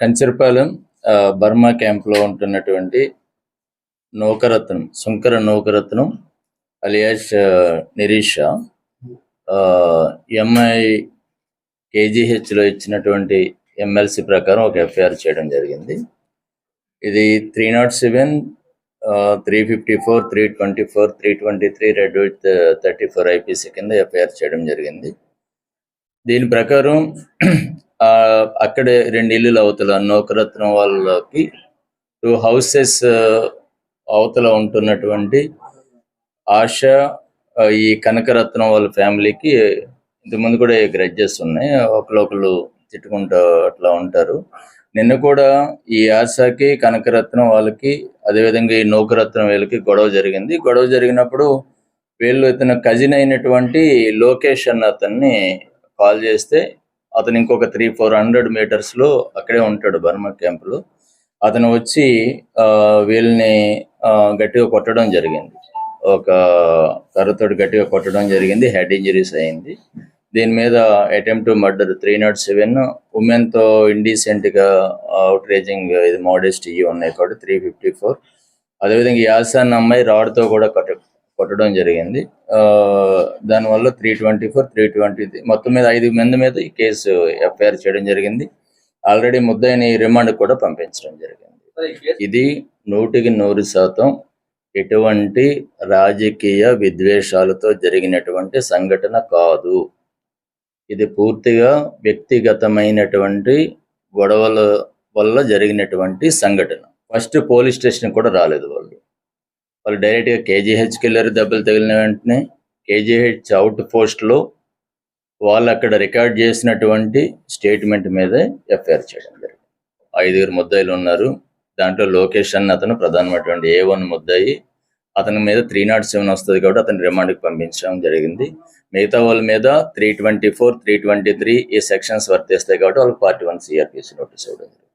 Kancharapalem Burma క్యాంప్లో ఉంటున్నటువంటి Naukaratnam Shankara Naukaratnam alias Nirisha M I కేజీహెచ్లో ఇచ్చినటువంటి ఎమ్మెల్సీ ప్రకారం ఒక ఎఫ్ఐఆర్ చేయడం జరిగింది. ఇది three not seven three fifty four three twenty four three twenty three read with thirty four IPC కింద ఎఫ్ఐఆర్ చేయడం జరిగింది. దీని ప్రకారం అక్కడే రెండు ఇల్లులు అవతల నౌకరత్నం వాళ్ళకి టూ హౌసెస్ అవతల ఉంటున్నటువంటి ఆశ ఈ కనకరత్నం వాళ్ళ ఫ్యామిలీకి ఇంతకుముందు కూడా గ్రడ్జెస్ ఉన్నాయి. ఒకళ్ళొకళ్ళు తిట్టుకుంటూ అట్లా ఉంటారు. నిన్న కూడా ఈ ఆశకి కనకరత్నం వాళ్ళకి అదేవిధంగా ఈ నౌకరత్నం వీళ్ళకి గొడవ జరిగింది. గొడవ జరిగినప్పుడు వీళ్ళు ఇతను కజిన్ అయినటువంటి లోకేష్ అన్న అతన్ని కాల్ చేస్తే అతను ఇంకొక త్రీ ఫోర్ హండ్రెడ్ మీటర్స్లో అక్కడే ఉంటాడు బర్మా క్యాంప్లో అతను వచ్చి ఆ, వీళ్ళని గట్టిగా కొట్టడం జరిగింది. ఒక కర్రతోటి గట్టిగా కొట్టడం జరిగింది. హెడ్ ఇంజరీస్ అయింది. దీని మీద attempt to murder three not seven ఉమెన్తో ఇండీసెంట్గా అవుట్రేజింగ్ ఇది మోడెస్ట్ ఇవి ఉన్నాయి కాబట్టి త్రీ ఫిఫ్టీ ఫోర్ అదేవిధంగా యాసాన్ అమ్మాయి రాడ్తో కూడా కొట్ట కొట్టడం జరిగింది. ఆ, దానివల్ల three twenty four three twenty మొత్తం మీద ఐదు మంది మీద ఈ కేసు ఎఫ్ఐఆర్ చేయడం జరిగింది. ఆల్రెడీ ముద్దాయిని రిమాండ్ కూడా పంపించడం జరిగింది. ఇది నూటికి నూరు శాతం ఎటువంటి రాజకీయ విద్వేషాలతో జరిగినటువంటి సంఘటన కాదు. ఇది పూర్తిగా వ్యక్తిగతమైనటువంటి గొడవల వల్ల జరిగినటువంటి సంఘటన. ఫస్ట్ పోలీస్ స్టేషన్ కూడా రాలేదు వాళ్ళు. వాళ్ళు డైరెక్ట్గా కేజీహెచ్కి వెళ్ళారు దెబ్బలు తగిలిన వెంటనే కేజీహెచ్ అవుట్ పోస్ట్లో వాళ్ళు అక్కడ రికార్డ్ చేసినటువంటి స్టేట్మెంట్ మీద ఎఫ్ఐఆర్ చేయడం జరిగింది. ఐదుగురు ముద్దాయిలు ఉన్నారు. దాంట్లో లోకేష్ అన్న అతను ప్రధానమైనటువంటి ఏ వన్ ముద్దాయి. అతని మీద త్రీ నాట్ సెవెన్ వస్తుంది కాబట్టి అతని రిమాండ్కి పంపించడం జరిగింది. మిగతా వాళ్ళ మీద three twenty four three twenty three ఈ సెక్షన్స్ వర్తిస్తాయి కాబట్టి వాళ్ళు పార్టీ వన్ సిఆర్పిసి నోటీస్ ఇవ్వడం జరిగింది.